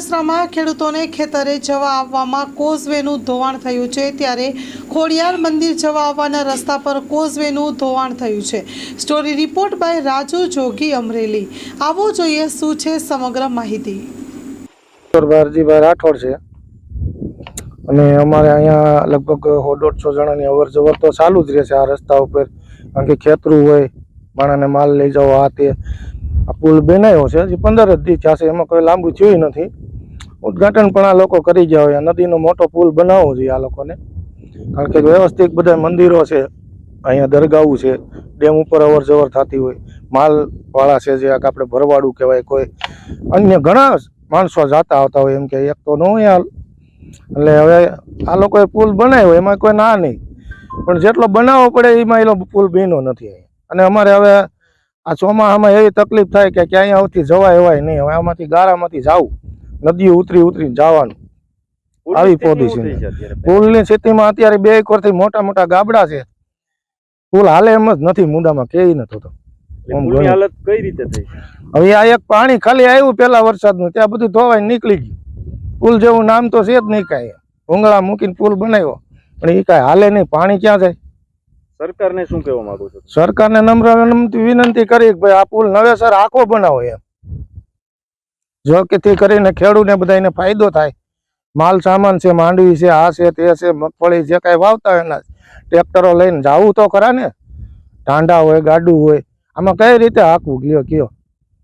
બગસરામાં ખેડૂતોને ખેતરે જવા આવવામાં કોઝવેનું ધોવાણ થયું છે. ત્યારે ખોડિયાર મંદિર જવા આવવાના રસ્તા પર કોઝવેનું ધોવાણ થયું છે. Story report by Raju Jogi Amreli. આવો જોઈએ શું છે સમગ્ર માહિતી. બારજીભાઈ રાઠોડ છે. અને અમારે અહીંયા લગભગ દોઢસો જણાની અવર જવર તો ચાલુ જ રહે છે આ રસ્તા ઉપર. કારણ કે ખેતરું હોય માણાને માલ લઈ જાઓ, આ તે. આ પુલ બનાવ્યો છે હજી પંદર જ દી છે, એમાં કોઈ લાંબુ થયું નથી. ઉદઘાટન પણ આ લોકો કરી ગયા હોય. નદીનો મોટો પુલ બનાવવો જોઈએ આ લોકોને. કારણ કે વ્યવસ્થિત બધા મંદિરો છે, અહીંયા દરગાહો છે, ડેમ ઉપર અવર જવર થતી હોય, માલવાળા છે જે આપણે ભરવાડું કહેવાય, કોઈ અન્ય ઘણા માણસો જાતા આવતા હોય એમ કે એક તો ન હોય એટલે હવે આ લોકોએ પુલ બનાવ્યો, એમાં કોઈ ના નહીં. પણ જેટલો બનાવવો પડે એમાં એનો પુલ બીનો નથી અને અમારે હવે આ ચોમાસામાં એવી તકલીફ થાય કે ક્યાંય આવતી જવાય એવાય નહીં. હવે આમાંથી ગારામાંથી જાવું. નદીઓ ઉતરી ઉતરી જવાનું. આવી પોદી છે. પુલની સ્થિતિમાં અત્યારે બે એક વર્ષથી મોટા મોટા ગાબડા છે. પુલ હાલે એમ જ નથી મુંડામાં કેવી નથી તો આમ પુલની ઘણું. હાલત કઈ રીતે થઈ? હવે આ એક પાણી ખાલી આવ્યું પેલા વરસાદનું ત્યાં બધું ધોવાઈ નીકળી ગયું. પુલ જેવું નામ તો છે જ નહીં કાંઈ. ભૂંગળા મૂકીને પુલ બનાવ્યો. પણ એ કાંઈ હાલે નહીં. પાણી ક્યાં જાય? સરકારને શું કહેવા માંગુ છું? સરકારને નમ્ર વિનંતી કરી કે ભાઈ આ પુલ નવેસર આખો બનાવો એમ. જો કેથી કરીને ખેડૂને બધાને ફાયદો થાય. માલ સામાન છે, માંડવી છે, આ છે, તે છે, મગફળી જે કાંઈ વાવતા હોય એના ટ્રેક્ટરો લઈને જાવું તો ખરા ને? ટાંડા હોય, ગાડું હોય. આમાં કઈ રીતે હાંકવું? કયો કયો.